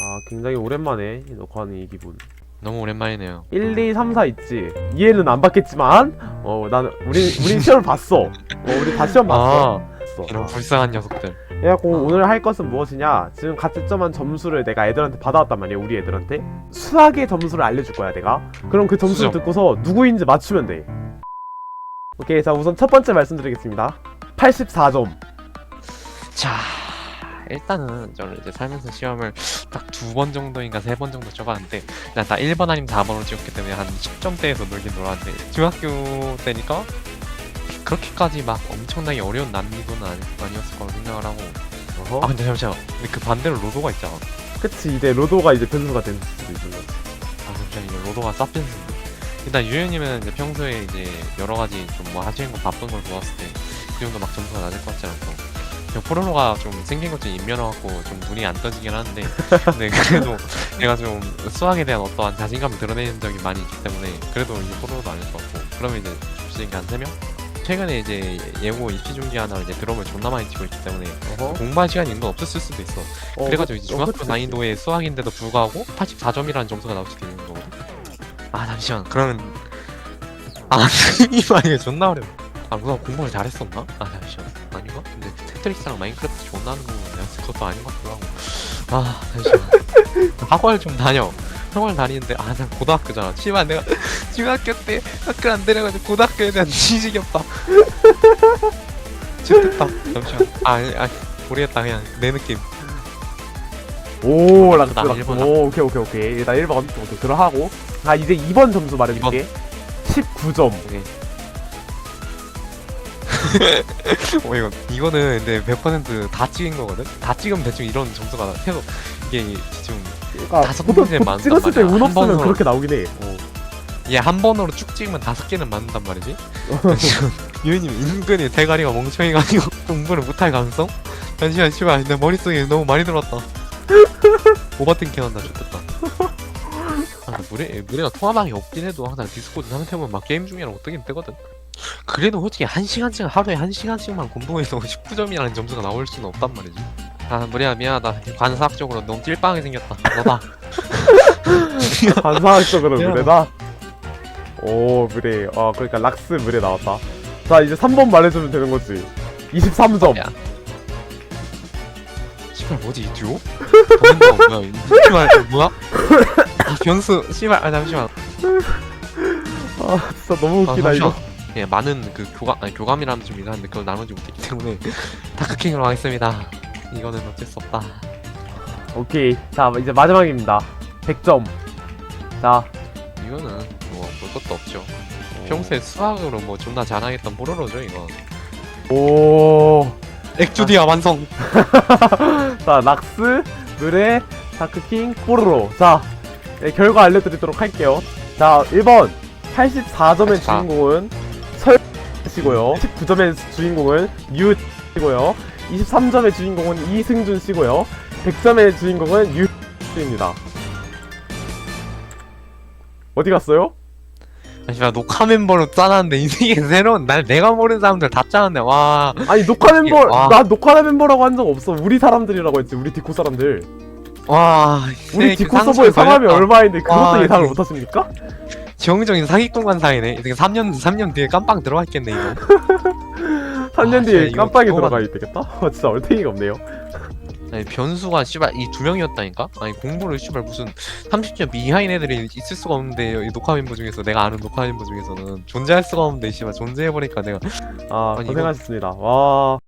아 굉장히 오랜만에 녹화하는 이 기분. 너무 오랜만이네요. 1, 2, 3, 4 있지? 이해는 안 받겠지만 어 나는 우리 우리 시험 봤어. 어 우리 다 시험 봤어. 아, 이런 아. 불쌍한 녀석들. 그래갖고 오늘 할 것은 무엇이냐? 지금 가채점한 점수를 내가 애들한테 받아왔단 말이야 우리 애들한테. 수학의 점수를 알려줄 거야 내가. 그럼 그 점수를 수정. 듣고서 누구인지 맞추면 돼. 오케이 자 우선 첫 번째 말씀드리겠습니다. 84점. 자, 일단은 저는 이제 살면서 시험을 딱 두 번 정도인가 세 번 정도 쳐봤는데 난다 1번 아니면 4번으로 찍었기 때문에 한 10점대에서 놀긴 놀았는데 중학교 때니까 그렇게까지 막 엄청나게 어려운 난이도는 아니, 아니었을 거라고 생각을 하고. 어허. 아 근데 잠시만 근데 그 반대로 로도가 있잖아. 그치 이제 로도가 이제 변수가 될 수도 있는 거지. 아 잠시만. 이거 로도가 쌉변수인데 일단 유현님은 이제 평소에 이제 여러 가지 좀 뭐 하시는 거 바쁜 걸 보았을 때 그 정도 막 점수가 낮을 것 같지 않고 그냥 포로로가 좀 생긴 것 좀 인면허갖고 좀 눈이 안 떠지긴 하는데 근데 그래도 내가 좀 수학에 대한 어떠한 자신감을 드러내는 적이 많이 있기 때문에 그래도 이 포로로도 아닐 것 같고 그러면 이제 줄수있게한 3명? 최근에 이제 예고 입시 중기 하나 이제 드럼을 존나 많이 치고 있기 때문에 어허. 공부할 시간이 있는 건 없었을 수도 있어 어, 그래가지고 이제 어, 중학교 그치, 난이도의 수학인데도 불구하고 84점이라는 점수가 나올 수도 있는 거거든. 아 잠시만 그러면 아 이 말이 존나 어려워. 아 누가 공부를 잘했었나? 아 잠시만? 테트리스랑 마인크래프트 존나 하는 거 내가 그것도 아닌 것 같기도 하고. 아 잠시만 학원을 좀 다녀. 학원을 다니는데 아 난 고등학교잖아. 씨발 내가 중학교 때 학교 안 다녀가지고 고등학교에 대한 지식이 없다. 죽겠다. 잠시만. 아, 아니, 아니 모르겠다 그냥 내 느낌. 오 락스 나 락스 일본 오 오케이 오케이 오케이 일단 1번 오케이 들어하고 아 이제 2번 점수 말해줄게 19점 오케이. 어 이거 이거는 근데 100%다 찍은 거거든. 다 찍으면 대충 이런 점수가 계속 이게 지금 그러니까 다섯 보통 문제 맞는단 찍었을 때 말이야. 운 한 없으면 번으로. 그렇게 나오긴 해얘한 번으로 쭉 찍으면 다섯 개는 맞는단 말이지. 지금 유현님 은근히 대가리가 멍청해가지고 공부를 못할 가능성? 잠시만 씨발 내 머릿속에 너무 많이 들어왔다. 오버팅킹 한다 좋겠다. 아, 무례, 무례가 통화방이 없긴 해도 항상 디스코드 상태면 막 게임 중이라고 뜨긴 뜨거든. 그래도 솔직히 한 시간씩 하루에 한 시간씩만 공부해서 19점이라는 점수가 나올 수는 없단 말이지. 아 무례야 미안하다. 관사학적으로 너무 띨빵하게 생겼다. 너다. 반사학적으로 미안하다. 무례다 오 무례 어 그러니까 락스 무례 나왔다 자 이제 3번 말해주면 되는 거지 23점 야. 씨발 뭐지 이 듀오? 보낸다고 뭐야 이 씨발 이거 뭐야? 아 변수 씨발 아 잠시만 아 진짜 너무 아 웃기다 이거 잠시만 예 많은 그 교감 아니 교감이라면 좀 이상한데 그걸 나누지 못했기 때문에 다크킹으로 하겠습니다. 이거는 어쩔 수 없다. 오케이. 자 이제 마지막입니다. 100점. 자. 이거는 뭐 볼 것도 없죠. 평소에 수학으로 뭐 존나 잘하겠던 뽀로로죠 이거. 오. 액주디아 완성. 자, 락스, 느레, 다크킹, 뽀로로. 자, 네, 결과 알려드리도록 할게요. 자, 1번. 84점의 84. 주인공은 설 씨고요. 19점의 주인공은 유 씨고요. 23점의 주인공은 이승준 씨고요. 100점의 주인공은 유 씨입니다. 어디 갔어요? 잠시만 녹화 멤버로 짜놨는데 이게 새로운 날 내가 모르는 사람들 다 짜놨네 와 아니, 녹화 멤버, 와. 나 녹화 멤버라고 한 적 없어. 우리 사람들이라고 했지, 우리 디코 사람들. 와, 우리 이 디코 서버의 사람이. 얼마인데 그것도 와, 예상을 이- 못하십니까? 지형적인 사기꾼 관상이네. 이게 3년 3년 뒤에 깜빵 들어가 있겠네 이거. 3년 아, 뒤에 진짜 이거 깜빡이 그거만- 들어가 있겠다? 어, 진짜 얼탱이가 없네요. 아니 변수가 씨발 이 두 명이었다니까. 아니 공부를 씨발 무슨 30점 이하인 애들이 있을 수가 없는데 이 녹화 멤버 중에서 내가 아는 녹화 멤버 중에서는 존재할 수가 없는데 씨발 존재해 버리니까 내가 아, 아니, 고생하셨습니다. 와.